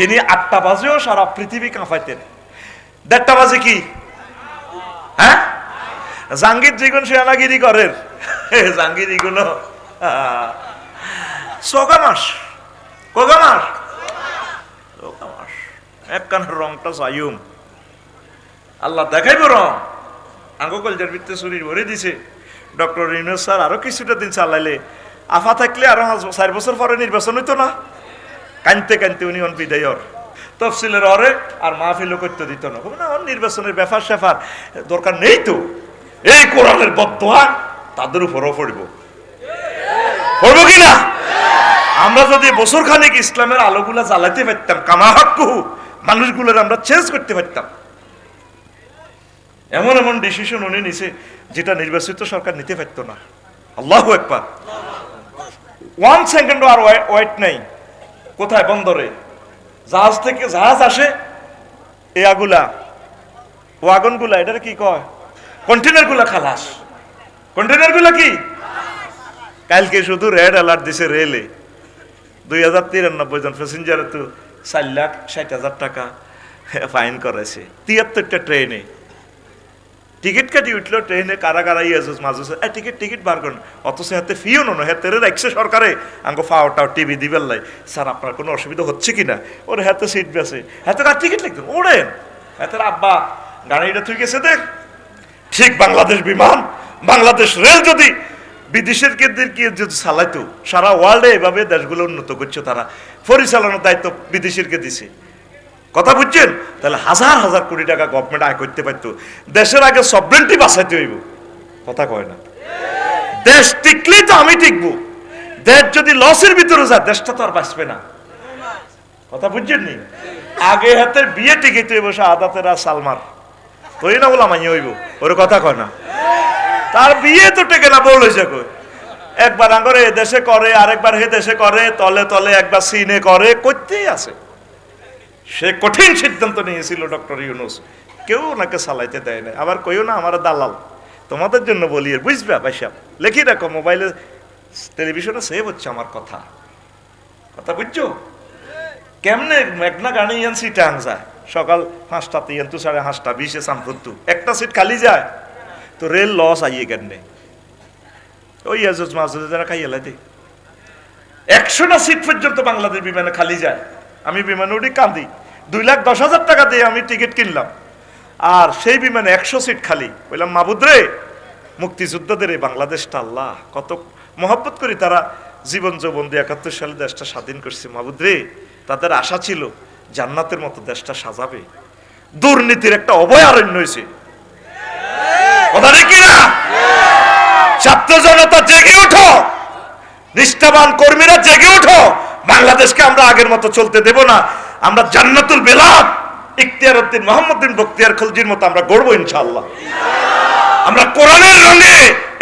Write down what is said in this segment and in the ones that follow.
যিনি আটটা বাজেও সারা পৃথিবী কাঁপাইতেন। দেড়টা বাজে কি? হ্যাঁ? জাঙ্গির দ্বিগুণ সেনাগিরি করেন। জাঙ্গির ইগুণ ছগা মাস। কগা মাস। দিছে। কিছুটা দিন চালাইলে। আফা থাকলে আরও চার বছর পরে নির্বাচন হইতো না। কানতে কানতে উনি অন বিদায়র তফসিলের অরে আর মাহফিলও করতে দিত না। না নির্বাচনের ব্যাপার স্যাপার দরকার নেই তো। এই কোরআনের বদয়া তাদের উপরও পড়ব। পড়ব কি না? আমরা যদি বছর খানিক ইসলামের আলোগুলা জ্বালাতে পারতাম, কামা হাক্কু, মানুষগুলোর আমরা চেঞ্জ করতে পারতাম। এমন এমন ডিসিশন উনি নিছে যেটা নির্বাচিত সরকার নিতে পারত না। আল্লাহ একবার ওয়ান সেকেন্ড আর ওয়েট নেই। কোথায় বন্দরে? জাহাজ থেকে জাহাজ আসে, এ আগুলা ওয়াগনগুলা এটার কি কয়? কন্টেনারগুলা খালাস। কন্টেনারগুলা কি? কালকে শুধু রেড অ্যালার্ট দিছে রেলে। দুই হাজার তিরানব্বই জন প্যাসেঞ্জার তো চার লাখ ষাট হাজার টাকা ফাইন করেছে তিয়াত্তরটা ট্রেনে টিকিট কাটি উঠল ট্রেনে কারা কারা ইয়েছিস মাঝে এ, টিকিট টিকিট বার করেন অথচ হাতে ফিও নো হাতে রাখছে সরকারে আঙ্গো ফাওটাও টিভি দিবেন লাই স্যার আপনার কোনো অসুবিধা হচ্ছে কি না? ওর হাতে সিট বেছে হাতে কার টিকিট লিখতেন ওড়েন হাতের আব্বা গাড়িটা তুই গেছে দেখ। ঠিক বাংলাদেশ বিমান, বাংলাদেশ রেল যদি বিদেশের কেন্দ্রের কেন্দ্রকে যদি চালাইতো। সারা ওয়ার্ল্ডে এভাবে দেশগুলো উন্নত করছে তারা। পরিচালনার দায়িত্ব বিদেশিরকে দিছে। কথা বুঝছেন? তাহলে হাজার হাজার কোটি টাকা গভর্নমেন্ট আয় করতে পারত। দেশের আগে সবরেন্টি বাঁচাইতে হইব। কথা কয় না। দেশ টিকলেই তো আমি টিকবো। দেশ যদি লসের ভিতরে যায়, দেশটা তো আর বাঁচবে না। কথা বুঝছেন নি? আগে হাতের বিয়ে টিকিতে হইব আদাতের আর সালমার। তুই না বলা মাইয়ে হইব। ওর কথা কয় না। তার বিয়ে তো টেকে না বল কই? একবার আঙ্গরে এ দেশে করে, আরেকবার হে দেশে করে, তলে তলে একবার সিনে করে, করতেই আছে। সে কঠিন সিদ্ধান্ত নিয়েছিল ডক্টর ইউনুস। কেউ ওনাকে চালাইতে দেয় না আবার কইও না, আমার দালাল। তোমাদের জন্য বলি বুঝবে ভাইসাব লেখি রাখো, মোবাইলে টেলিভিশনে সেভ হচ্ছে আমার কথা। কথা বুঝছ? কেমনে মেঘনা গাড়ি ইয়ান সিটে যায়? সকাল পাঁচটাতে ইয়ান তু সাড়ে পাঁচটা, বিশে সামফুত্তু। একটা সিট খালি যায়। তো রেল লস আইয়ে কেন ওই এজজ মাছ যারা খাইয়ে লাইতে। একশোটা সিট পর্যন্ত বাংলাদেশ বিমানে খালি যায়। আমি বিমানে উঠি কাঁদি দুই লাখ দশ হাজার টাকা দিয়ে আমি টিকিট কিনলাম। আর সেই বিমানে একশো সিট খালি। বললাম, মাবুদ রে, মুক্তিযোদ্ধাদের এই বাংলাদেশটা আল্লাহ, কত মহব্বত করি তারা জীবন যৌবন দিয়ে একাত্তর সালে দেশটা স্বাধীন করছে। মাবুদ রে, তাদের আশা ছিল জান্নাতের মতো দেশটা সাজাবে। দুর্নীতির একটা অভয়ারণ্য হয়েছে। কথা ঠিক না? ছাত্র জনতা জেগে ওঠো। নিষ্ঠাবান কর্মীরা জেগে ওঠো। আগের মতো চলতে দেব না। আমরা জান্নাতুল বেলাদ ইখতিয়ার উদ্দিন মোহাম্মদিন বক্তিয়ার খলজির মতো আমরা গড়বো ইনশাআল্লাহ। আমরা কোরআনের রঙে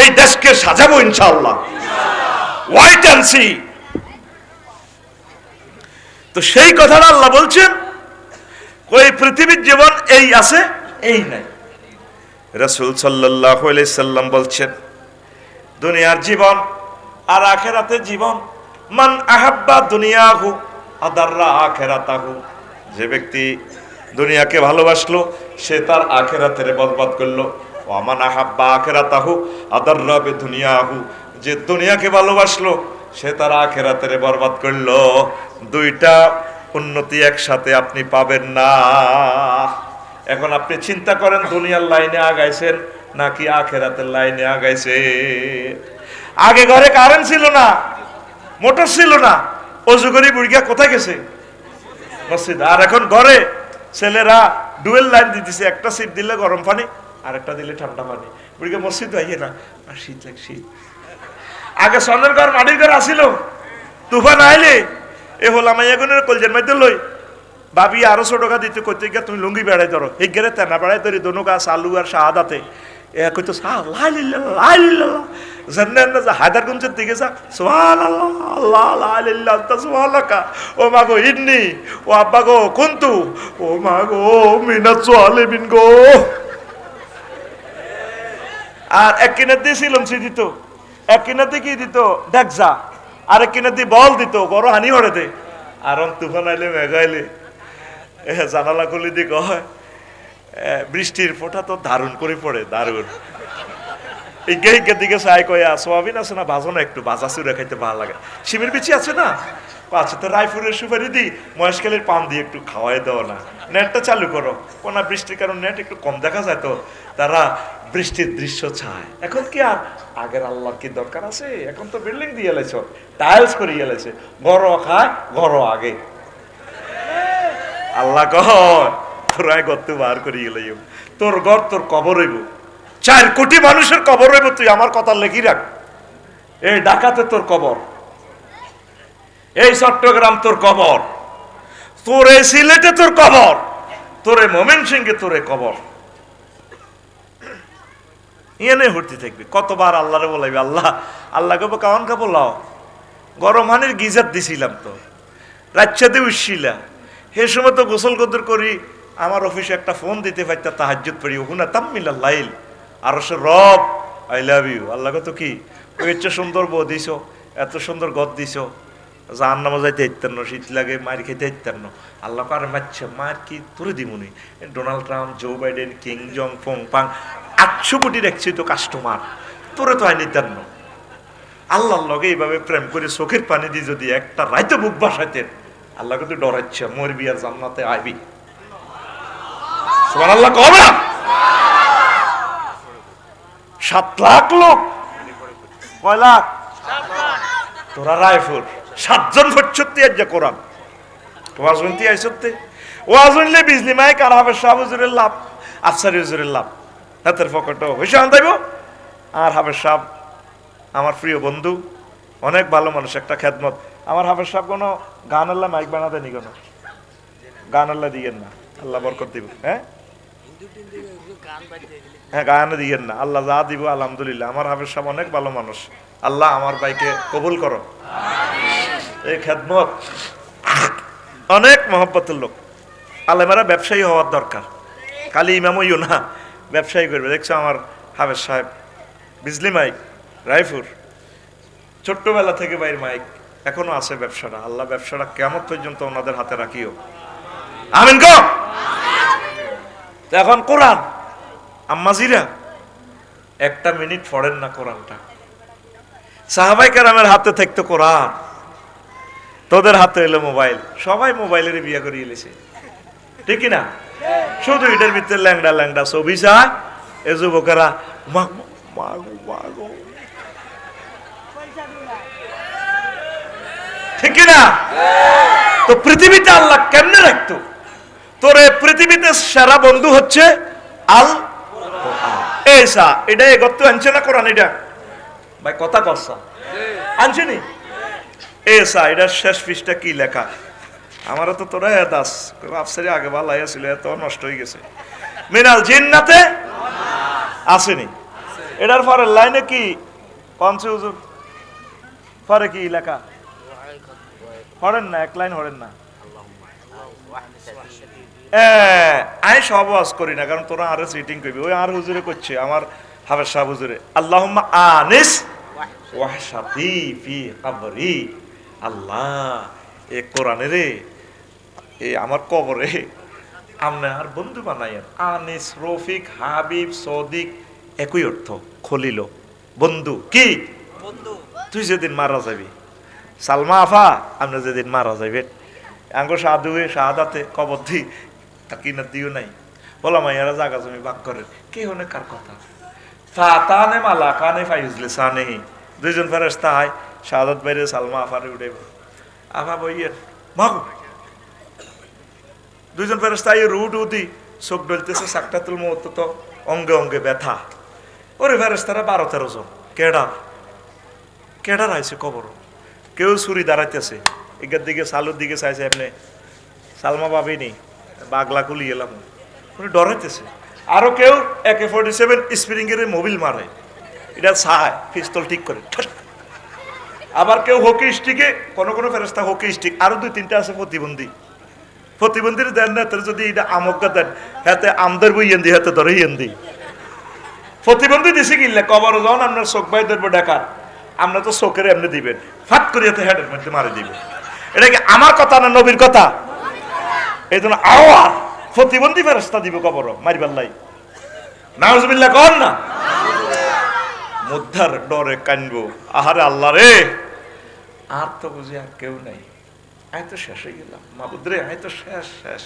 এই দেশকে সাজাবো ইনশাআল্লাহ। হোয়াইট অ্যান্ড সি তো সেই কথাটা আল্লাহ বলছেন ওই পৃথিবীর জীবন এই আছে, এই নাই। রসুল সাল্লাহ সাল্লাম বলছেন, দুনিয়ার জীবন আর আখেরাতের জীবন, মান আহাব্বা দুনিয়াহু আদাররা আখেরা তাহু যে ব্যক্তি দুনিয়াকে ভালোবাসলো, সে তার আখেরাতের বরবাদ করল। ও আমান আহাব্বা আখেরাতাহু, আদাররা বে দুনিয়াহু যে দুনিয়াকে ভালোবাসলো, সে তার আখেরাতের বরবাদ করল। দুইটা উন্নতি একসাথে আপনি পাবেন না। এখন আপনি চিন্তা করেন, দুনিয়ার লাইনে আগাইছেন নাকি আখেরাতের লাইনে আগাইছেন আগে ঘরে কারেন্ট ছিল না মোটর ছিল না। অজু করে বুড়িয়া কোথায় গেছে? মসজিদ। আর এখন ঘরে ছেলেরা ডুয়েল লাইন দিতেছে, একটা সিট দিলে গরম পানি, আর একটা দিলে ঠান্ডা পানি। বুড়িকে মসজিদ আইয়ে না, আর শীত লাগ শীত। আগে সনের ঘর, মাটির ঘর আসিল। তুফান আইলে, এ হলাম এগুনের কলজের মধ্যে লই ভাবি আরও ছোট দিতে করতে গিয়ে তুমি লুঙ্গি বেড়াই ধরো। গেলে তেনা বেড়াই ধরি, দোনো গাছ আলু আর শাহাদাতে কইতো সা লাই লিল্লাহ লাই লিল্লাহ জান্নাত না হায়দার গুঞ্জের দিকে যা সুবহানাল্লাহ আল্লাহ লা লিল্লাহ আনতা সুবহানাকা। ও মা গো ইন্নি ও আব্বা গো কুন্তু? ও মা গো মিনাত জালিমিন গো। আর এক কিনার দিয়ে সিলমসি দিত। এক দিয়ে কি দিত? দেখজা আর এক দিয়ে বল দিত বড় হানি হরে দে। আর তুফান আইলে মেঘাইলে জানালা খুলে দিকে হয় এ, বৃষ্টির ফোঁটা তো দারুণ করে পড়ে, দারুণ। ইগে ইগে দিকে চাই কয়া সোয়াবিন আছে না ভাজো না একটু, ভাজা চুরে খাইতে ভালো লাগে। শিমের বিচি আছে না? আচ্ছা তো রায়পুরের সুপারি দি, মহেশখালীর পান দিয়ে একটু খাওয়াই দাও না। নেটটা চালু করো। কোনা বৃষ্টির কারণে নেট একটু কম দেখা যায় তো। তারা বৃষ্টির দৃশ্য চায়। এখন কি আর? আগের আল্লাহর কি দরকার আছে? এখন তো বিল্ডিং দিয়ে এলেছ, টাইলস করে এলেছে। গড় খায় গড় আগে। আল্লাহ কহ তোরাই গর্ত বার করে গেলে তোর ঘর তোর কবর হইব। চার কোটি মানুষের কবর হইব, তুই আমার কথা লেখি রাখ। এই ডাকাতে তোর কবর। এই চট্টগ্রাম তোর কবর। তোর এই সিলেটে তোর কবর। তোরে মোমেন সিংহে তোরে কবর। ইয়েনে হরতে থাকবি। কতবার আল্লাহরে বলাইবি, আল্লাহ আল্লাহ কব কামান কাপড় বলাও গরম হানির গিজার দিছিলাম তো। রাচ্ছাতে উঠছিলা। সে সময় তো গোসল কদর করি আমার অফিসে একটা ফোন দিতে পারতা তাহাজ্জুদ পড়ি ওখানে তাম্মিল্লা লাইল। আর সে রব, আই লাভ ইউ। আল্লাহ কত কি? ওই এত সুন্দর বউ দিছ, এত সুন্দর গদ দিছ। জাহান নামা যাইতে ইত্যান্ন, শীত লাগে মার খেতে ইত্যান্ন। আল্লাহ কার মারছে, মার কি তোরে দিমুনি? ডোনাল্ড ট্রাম্প, জো বাইডেন, কিং জং ফং পাং, আটশো কোটি দেখছি তো কাস্টমার। তোরে তো আইনি ইত্যান্ন। আল্লাহর লগে এইভাবে প্রেম করে চোখের পানি দিয়ে যদি একটা রাইতে বুক বাসাইতেন, আল্লাহ কিন্তু ডরাচ্ছে মরবি আর জান্নাতে আইবি। সাত লাখ লোক। কয় লাখ? তোরা রায়পুর। সাতজন ভর্তি আজ কোরআন। ওয়াজ শুনতে আইসতে ওয়াজ শুনলে বিজলি মাইক, আর হাফেজ শাহ হুজুরের লাভ, আফসারি হুজুরের লাভ। হাতের পকেট হইসে আনতাইব আর হাফেজ সাহ আমার প্রিয় বন্ধু, অনেক ভালো মানুষ, একটা খেদমত। আমার হাফের সাহেব কোনো গান আল্লাহ মাইক বানাতে নি। কোনো গান আল্লাহ দিয়েন না। আল্লাহ বরকত দিব। হ্যাঁ? হ্যাঁ গান দিয়েন না। আল্লাহ যা দিব, আলহামদুলিল্লাহ। আমার হাফেজ সাহেব অনেক ভালো মানুষ। আল্লাহ আমার ভাইকে কবুল করো এই খেদমত, অনেক মহব্বতের লোক। আলেমারা ব্যবসায়ী হওয়ার দরকার। খালি ইমামইও না, ব্যবসায়ী করবে। দেখছ আমার হাফেজ সাহেব। বিজলি মাইক, রায়পুর। ছোট্টবেলা থেকে বাইর মাইক, এখনও আছে ব্যবসাটা। আল্লাহ ব্যবসাটা কেমন পর্যন্ত ওনাদের হাতে রাখিও। আমিন গো! তো এখন কোরআন। আম্মাজিরা একটা মিনিট পড়েন না কোরআনটা। সাহাবাই কেরামের হাতে থাকতো কোরআন। তোদের হাতে এলো মোবাইল। সবাই মোবাইলের বিয়ে করিয়ে এলেছে ঠিক না শুধু এটার ভিতরে ল্যাংডা ল্যাংডা ছবি চায়। এ যুবকেরা ঠিক না তো পৃথিবীতে আল্লাহ কেমনে রাখতো? তোর পৃথিবীতে সেরা বন্ধু হচ্ছে আল এসা এটা এগত্ব আনছে না কোরআন এটা? ভাই, কথা কসা আনছে নি? এসা এটা শেষ পৃষ্ঠা কি লেখা? আমারও তো তোরা দাস। আফসারি আগে ভালো ছিল এত নষ্ট হয়ে গেছে। মিনাল জিন্নাতে আসেনি এটার পরে লাইনে কি? পঞ্চে হুজুর। পরে কি লেখা? হরেন না, এক লাইন হরেন না। আমি সব ওয়াজ করি না কারণ তোরা আরও সিটিং করবি। ওই আর হুজুরে করছে আমার হাফেজ সাহেব হুজুরে। আল্লাহ আনিস ওয়াহশাতি ফি কবরি। আল্লাহ এ কোরআনে রে এ আমার কবরে আমনে আর বন্ধু বানাইয়েন আনিস রফিক হাবিব সদিক একই অর্থ খলিল। বন্ধু কি? বন্ধু। তুই যেদিন মারা যাবি। সালমা আফা আপনি যেদিন মারা যাইবেন আঙ্গ সাধুয়ে শাহাদাতে কবর দি তাকি না, দিও নাই। বলা মাইয়ারা জাগা জমি ভাগ করে। কে হনে কার কথা? ফাতানে মালা, কানে ফাইজলে সানে। দুইজন ফেরেস্তা হয় শাহাদাত বাইরে সালমা আফারে উঠে আফা বইয়ের, মাগো। দুইজন ফেরেস্তা এই রুট উদি চোখ ডলতেছে সাকটাতুল মত তো অঙ্গে অঙ্গে ব্যথা। ওরে ফেরেস্তারা বারো তেরো জন। কেডার কেডার আইছে কবর? কেউ ছুরি দাঁড়াইতেছে। এগার দিকে, সালুর দিকে চাইছে আপনি। সালমা পাবিনি বাগলা কুলি এলাম। উনি ডরাইতেছে। আরও কেউ একে ফোর্টি সেভেন স্প্রিং এর মোবিল মারে। এটা চায় পিস্তল ঠিক করে। আবার কেউ হকি স্টিকে, কোনো কোনো ফেরস্তা হকি স্টিক, আরও দুই তিনটা আছে প্রতিবন্ধী। প্রতিবন্ধীর দেন না, তোর যদি এটা আমজ্ঞা দেন, হাতে আমদের বই ইয়েন্দি হাতে ধরে ইয়েন্দি প্রতিবন্ধী দিছে কিনলে কবর যখন আপনার চোখ বাই ধরবো ডাকা আমরা তো চোখের এমনি দিবেন। ফাট করে হাতে হেডের মধ্যে মারি দিবেন। এটা কি আমার কথা না নবীর কথা? এই জন্য আওয়ার প্রতিবন্ধী ফেরস্তা দিব কবর মারিবাল্লাই নাজবিল্লা কন না? মুদ্ধার ডরে কানব। আহারে আল্লাহ রে! আর তো বুঝি আর কেউ নাই। আমি তো শেষ হয়ে গেলাম। মা রে আমি তো শেষ শেষ।